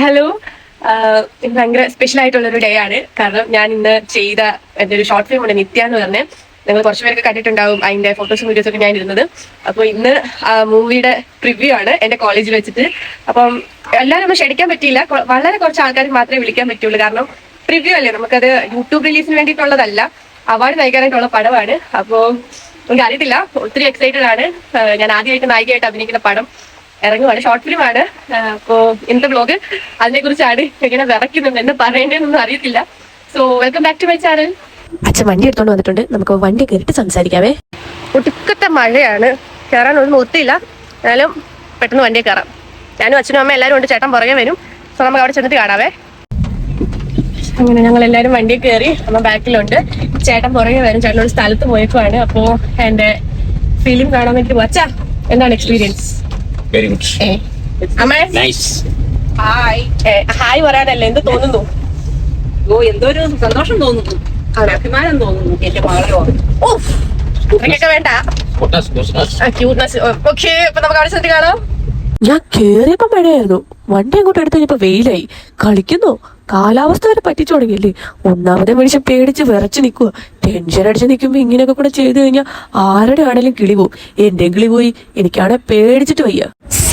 Hello ഭയങ്കര special ആയിട്ടുള്ള ഒരു ഡേ ആണ്. കാരണം ഞാൻ ഇന്ന് ചെയ്ത എന്റെ ഒരു ഷോർട്ട് ഫിലിം ഉണ്ട് നിത്യ എന്ന് പറഞ്ഞ്. നിങ്ങൾ കുറച്ച് പേരൊക്കെ കണ്ടിട്ടുണ്ടാവും അതിന്റെ ഫോട്ടോസും വീഡിയോസും ഒക്കെ ഞാൻ ഇരുന്നത് അപ്പോൾ ഇന്ന് മൂവിയുടെ പ്രിവ്യൂ ആണ് എന്റെ കോളേജിൽ വെച്ചിട്ട്. അപ്പം എല്ലാവരും ഒന്നും ക്ഷണിക്കാൻ പറ്റിയില്ല. വളരെ കുറച്ച് ആൾക്കാർ മാത്രമേ വിളിക്കാൻ പറ്റുള്ളൂ. കാരണം പ്രിവ്യൂ അല്ലേ? നമുക്കത് യൂട്യൂബ് റിലീസിന് വേണ്ടിയിട്ടുള്ളതല്ല. അവാർഡ് നയിക്കാനായിട്ടുള്ള പടമാണ്. അപ്പോൾ എനിക്ക് അറിയത്തില്ല ഒത്തിരി എക്സൈറ്റഡ് ആണ്. ഞാൻ ആദ്യമായിട്ട് നായികയായിട്ട് അഭിനയിക്കുന്ന പടം. ഇറങ്ങുവാണ്. ഷോർട്ട് ഫിലിമാണ് ആണ്. അപ്പോ ഇന്നത്തെ ബ്ലോഗ് അതിനെ കുറിച്ചാണ് എങ്ങനെ വിറയ്ക്കുന്നുണ്ട് എന്ന് പറയേണ്ടതെന്നൊന്നും അറിയത്തില്ല. So welcome back to my channel അച്ഛൻ വണ്ടി എടുത്തോണ്ട് വന്നിട്ടുണ്ട്. നമുക്ക് വണ്ടി കയറിട്ട് സംസാരിക്കാവേ. ഒടുക്കത്തെ മഴയാണ്. കയറാൻ ഒന്നും ഒത്തില്ല എന്നാലും പെട്ടെന്ന് വണ്ടി കയറാം ഞാനും അച്ഛനും അമ്മ എല്ലാവരും ഉണ്ട്. ചേട്ടൻ പുറകെ വരും. സോ നമുക്ക് അവിടെ ചെന്നിട്ട് കാണാവേ. അങ്ങനെ ഞങ്ങൾ എല്ലാരും വണ്ടിയിൽ കയറി അമ്മ ബാക്കിലുണ്ട്. ചേട്ടൻ പുറകെ വരും. ചേട്ടനോട് ഒരു സ്ഥലത്ത് പോയേക്കുവാണ്. അപ്പോ എന്റെ ഫിലിം കാണാൻ വേണ്ടി വച്ചാ എന്താണ് എക്സ്പീരിയൻസ് വെരി ഗുഡ് അമ്മേ നൈസ് ഹായ് ഹായ് പറയാനല്ലേ? എന്ത് തോന്നുന്നു? ഓ എന്തോ ഒരു സന്തോഷം തോന്നുന്നു. അഭിമാനം തോന്നുന്നു. എന്റെ മകളോ. ഓഫ് ഇതൊക്കെ വേണ്ട. കോട്ടാസ് കോട്ടാസ് ക്യൂട്ട്നെസ് ഓക്കെ അപ്പൊ നമുക്ക് അവിടെ ചെന്നിട്ട് കാണാം. ഞാൻ കേറിയപ്പോ മഴയായിരുന്നു. വണ്ടി അങ്ങോട്ട് എടുത്ത് കഴിഞ്ഞപ്പോ വെയിലായി. കളിക്കുന്നു. കാലാവസ്ഥ വരെ പറ്റിച്ചു തുടങ്ങിയല്ലേ? ഒന്നാമത്തെ മനുഷ്യൻ പേടിച്ച് വിറച്ച് നിൽക്കുക. ടെൻഷൻ അടിച്ച് നിൽക്കുമ്പോ ഇങ്ങനെയൊക്കെ കൂടെ ചെയ്തു കഴിഞ്ഞാൽ ആരുടെ ആണെങ്കിലും കിളി പോവും. എന്റെ കിളി പോയി. എനിക്കാണെ പേടിച്ചിട്ട് വയ്യ.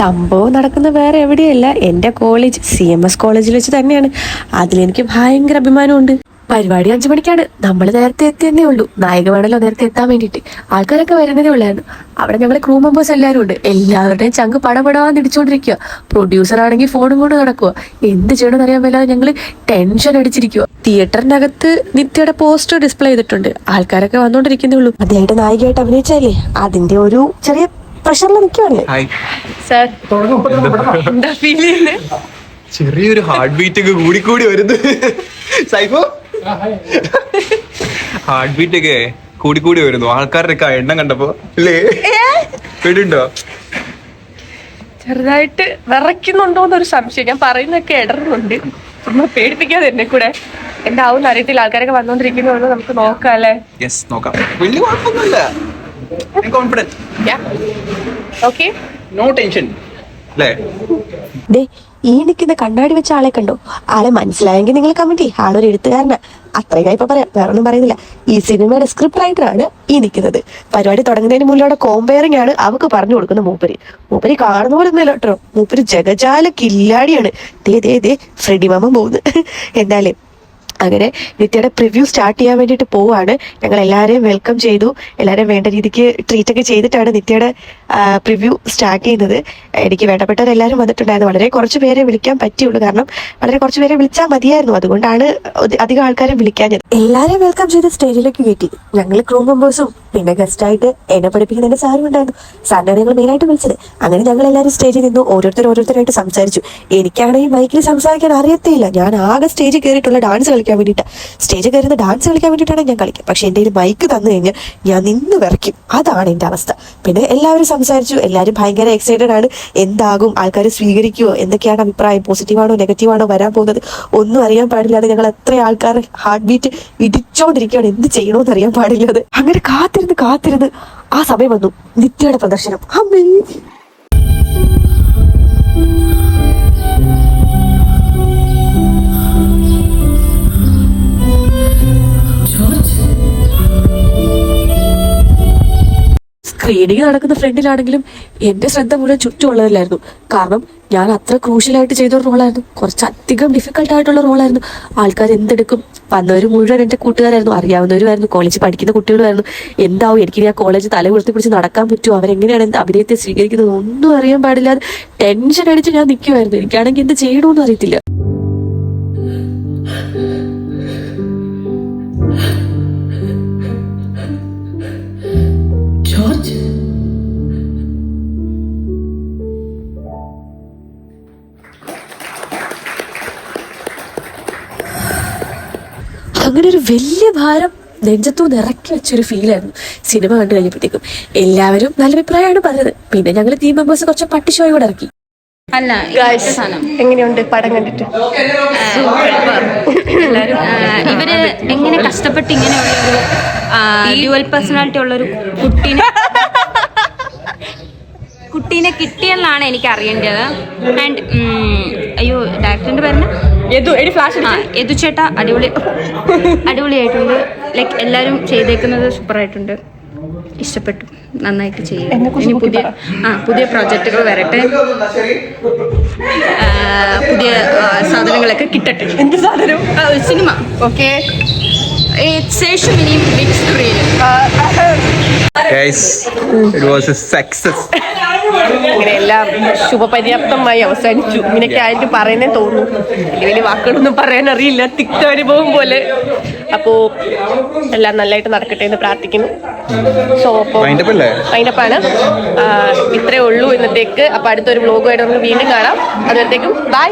സംഭവം നടക്കുന്ന വേറെ എവിടെയല്ല. എന്റെ കോളേജ് സി എം എസ് കോളേജിൽ വെച്ച് തന്നെയാണ്. അതിലെനിക്ക് ഭയങ്കര അഭിമാനമുണ്ട്. പരിപാടി അഞ്ചു മണിക്കാണ്. നമ്മൾ നേരത്തെ എത്തിയെന്നേ ഉള്ളൂ. നായിക വേണമല്ലോ നേരത്തെ എത്താൻ വേണ്ടിയിട്ട്. ആൾക്കാരൊക്കെ വരുന്നതേ ഉള്ളായിരുന്നു. അവിടെ ഞങ്ങൾ ക്രൂ മെമ്പേഴ്സ് എല്ലാവരും ഉണ്ട്. എല്ലാവരുടെയും ചങ്ക് പടപടാന്ന് ഇടിച്ചോണ്ടിരിക്കുക പ്രൊഡ്യൂസർ ആണെങ്കിൽ ഫോണും കൊണ്ട് നടക്കുക എന്ത് ചെയ്യണമെന്ന് അറിയാൻ മേലാതെ ഞങ്ങൾ ടെൻഷൻ അടിച്ചിരിക്കുക തിയേറ്ററിനകത്ത് നിത്യയുടെ പോസ്റ്റർ ഡിസ്പ്ലേ ചെയ്തിട്ടുണ്ട്. ആൾക്കാരൊക്കെ വന്നുകൊണ്ടിരിക്കുന്നേ ഉള്ളൂ. അദ്ദേഹത്തെ നായികയായിട്ട് അഭിനയിച്ചാലേ അതിന്റെ ഒരു ചെറിയ പ്രഷറിൽ സർ. എന്താ ഫീൽ ചെയ്യുന്നത് ചെറിയൊരു ഹാർട്ട് ബീറ്റ് ഒക്കെ കൂടി കൂടി വരുന്നു. സൈഫോ? ഹാർട്ട് ബീറ്റ് ഒക്കെ കൂടി കൂടി വരുന്നു. ആൾക്കാരുടെ ഒക്കെ എണ്ണം കണ്ടപ്പോ അല്ലേ പേടിണ്ടോ ചെറുതായിട്ട് വിറയ്ക്കുന്നുണ്ടോ എന്നൊരു സംശയം. ഞാൻ പറയുന്നൊക്കെ ഇടറുന്നുണ്ട്. പേടിപ്പിക്കാതെ എന്നെ കൂടെ. എന്താവും അറിയത്തില്ല. ആൾക്കാരൊക്കെ വന്നോണ്ടിരിക്കുന്നു നമുക്ക് നോക്കാം അല്ലേ? യെസ് നോക്കാം. വലിയ കുഴപ്പമൊന്നുമില്ല. കോൺഫിഡന്റ് ഓക്കെ നോ ടെൻഷൻ അല്ലേ ഈ നിൽക്കുന്ന കണ്ണാടി വെച്ച ആളെ കണ്ടോ? ആളെ മനസ്സിലായെങ്കിൽ നിങ്ങൾ കമ്മിറ്റി ചെയ്യും. ആളൊരു എഴുത്തുകാരനാ. അത്രയും ഇപ്പൊ പറയാം. വേറെ ഒന്നും പറയുന്നില്ല. ഈ സിനിമയുടെ സ്ക്രിപ്റ്റ് റൈറ്റർ ആണ് ഈ നിൽക്കുന്നത്. പരിപാടി തുടങ്ങുന്നതിന് മുന്നിലൂടെ കോമ്പയറിംഗ് ആണ് അവക്ക് പറഞ്ഞു കൊടുക്കുന്ന മൂപ്പരി. മൂപ്പരി കാണുന്ന പോലെ ഒന്നല്ല കേട്ടോ. മൂപ്പര് ജഗജാല കില്ലാടിയാണ്. ദേ ദേ ദേ ഫ്രെഡി മാമ പോകുന്നു. എന്തായാലും അങ്ങനെ നിത്യയുടെ പ്രിവ്യൂ സ്റ്റാർട്ട് ചെയ്യാൻ വേണ്ടിയിട്ട് പോവാണ്. ഞങ്ങൾ എല്ലാവരെയും വെൽക്കം ചെയ്തു. എല്ലാവരെയും വേണ്ട രീതിക്ക് ട്രീറ്റ് ഒക്കെ ചെയ്തിട്ടാണ് നിത്യയുടെ പ്രിവ്യൂ സ്റ്റാർട്ട് ചെയ്യുന്നത്. എനിക്ക് വേണ്ടപ്പെട്ടവരെല്ലാവരും വന്നിട്ടുണ്ടായിരുന്നു. വളരെ കുറച്ച് പേരെ വിളിക്കാൻ പറ്റിയുള്ളൂ. കാരണം വളരെ കുറച്ച് പേരെ വിളിച്ചാൽ മതിയായിരുന്നു. അതുകൊണ്ടാണ് അധികം ആൾക്കാരെ വിളിക്കാൻ എല്ലാവരെയും വെൽക്കം ചെയ്ത് സ്റ്റേജിലേക്ക് കയറ്റി. ഞങ്ങൾ ക്രൂ മെമ്പേഴ്സും പിന്നെ ഗസ്റ്റായിട്ട് എന്നെ പഠിപ്പിക്കുന്ന എന്റെ സാറും ഉണ്ടായിരുന്നു. സാറിനാണ് ഞങ്ങൾ മെയിനായിട്ട് വിളിച്ചത്. അങ്ങനെ ഞങ്ങൾ എല്ലാവരും സ്റ്റേജിൽ നിന്നു ഓരോരുത്തർ ഓരോരുത്തരായിട്ട് സംസാരിച്ചു. എനിക്കാണെങ്കിൽ മൈക്കിൽ സംസാരിക്കാൻ അറിയത്തില്ല. ഞാൻ ആകെ സ്റ്റേജിൽ കയറിയിട്ടുള്ള ഡാൻസ് കളിക്കാൻ വേണ്ടിയിട്ടാണ് സ്റ്റേജിൽ കയറുന്ന ഡാൻസ് കളിക്കാൻ വേണ്ടിയിട്ടാണ് ഞാൻ കളിക്കുക. പക്ഷെ എന്റെ കയ്യിൽ മൈക്ക് തന്നു കഴിഞ്ഞാൽ ഞാൻ നിന്ന് വിറയ്ക്കും. അതാണ് എന്റെ അവസ്ഥ. പിന്നെ എല്ലാവരും സംസാരിച്ചു. എല്ലാവരും ഭയങ്കര എക്സൈറ്റഡ് ആണ്. എന്താകും? ആൾക്കാർ സ്വീകരിക്കുമോ എന്തൊക്കെയാണ് അഭിപ്രായം? പോസിറ്റീവാണോ നെഗറ്റീവാണോ വരാൻ പോകുന്നത്? ഒന്നും അറിയാൻ പാടില്ലാതെ ഞങ്ങൾ എത്ര ആൾക്കാർ ഹാർട്ട് ബീറ്റ് ഇടിച്ചോണ്ടിരിക്കുകയാണ്. എന്ത് ചെയ്യണമെന്ന് അറിയാൻ പാടില്ലാതെ. അങ്ങനെ കാത്തിരുന്ന് കാത്തിരുന്ന് ആ സമയം വന്നു നിത്യയുടെ പ്രദർശനം. അമ്മേ. സ്ക്രീനിങ് നടക്കുന്ന ഫ്രണ്ടിലാണെങ്കിലും എന്റെ ശ്രദ്ധ മുഴുവൻ ചുറ്റുമുള്ളതിലായിരുന്നു. കാരണം ഞാൻ അത്ര ക്രൂഷ്യലായിട്ട് ചെയ്ത ഒരു റോളായിരുന്നു കുറച്ചധികം ഡിഫിക്കൽട്ട് ആയിട്ടുള്ള റോളായിരുന്നു ആൾക്കാർ എന്തെടുക്കും? വന്നവർ മുഴുവൻ എന്റെ കൂട്ടുകാരായിരുന്നു. അറിയാവുന്നവരുമായിരുന്നു. കോളേജിൽ പഠിക്കുന്ന കുട്ടികളുമായിരുന്നു. എന്താവും? എനിക്ക് ആ കോളേജ് തല ഉയർത്തി പിടിച്ച് നടക്കാൻ പറ്റുമോ? അവരെങ്ങനെയാണ് എന്റെ അഭിനയത്തെ സ്വീകരിക്കുന്നത്? ഒന്നും അറിയാൻ പാടില്ലാതെ ടെൻഷൻ അടിച്ച് ഞാൻ നിൽക്കുമായിരുന്നു എനിക്കാണെങ്കിൽ എന്ത് ചെയ്യണമെന്ന് അറിയത്തില്ല. അങ്ങനെ ഒരു വലിയ ഭാരം നെഞ്ചത്തു നിറക്കി വെച്ചൊരു ഫീലായിരുന്നു സിനിമ കണ്ടു കഴിഞ്ഞപ്പോഴത്തേക്കും എല്ലാവരും നല്ല അഭിപ്രായമാണ് പറഞ്ഞത്. പിന്നെ ഞങ്ങൾ ടീം മെമ്പേഴ്സ് കുറച്ച് പട്ടിഷോയും കൂടെ ഇറക്കി. അല്ല ഗായ്സ് എങ്ങനെയുണ്ട് പടം കണ്ടിട്ട്? എല്ലാവരും ഇവർ എങ്ങനെ കഷ്ടപ്പെട്ട് ഇങ്ങനെയുള്ള ഒരു ഡ്യുവൽ പേഴ്സണാലിറ്റി ഉള്ളൊരു കുട്ടീനെ കുട്ടീനെ കിട്ടിയെന്നാണ് എനിക്ക് അറിയേണ്ടത് ആൻഡ് അയ്യോ ഡയറക്ടറിന്റെ ആ യദുചേട്ട അടിപൊളി അടിപൊളിയായിട്ടുണ്ട്. ലൈക്ക് എല്ലാവരും ചെയ്തേക്കുന്നത് സൂപ്പറായിട്ടുണ്ട്. ഇഷ്ടപ്പെട്ടു. നന്നായിട്ട് ചെയ്യും. ഇനി പുതിയ ആ പുതിയ പ്രോജക്റ്റുകൾ വരട്ടെ. പുതിയ സാധനങ്ങളൊക്കെ കിട്ടട്ടെ. എന്ത് സാധനം? സിനിമ. ഓക്കെ ശേഷം ഇനിയും next reel guys it was a success അങ്ങനെ എല്ലാം ശുഭപര്യാപ്തമായി അവസാനിച്ചു. ഇങ്ങനെയൊക്കെ ആയിട്ട് പറയുന്നേ തോന്നുന്നു. വലിയ വലിയ വാക്കുകളൊന്നും പറയാൻ അറിയില്ല. തിക്ത അനുഭവം പോലെ. അപ്പോ എല്ലാം നല്ലതായിട്ട് നടക്കട്ടെ എന്ന് പ്രാർത്ഥിക്കുന്നു. സോ അപ്പോ Wind up ഇത്രേ ഉള്ളൂ ഇന്നത്തേക്ക്. അപ്പൊ അടുത്തൊരു വ്ലോഗുമായിട്ട് നമുക്ക് വീണ്ടും കാണാം. അതുവരത്തേക്കും ബൈ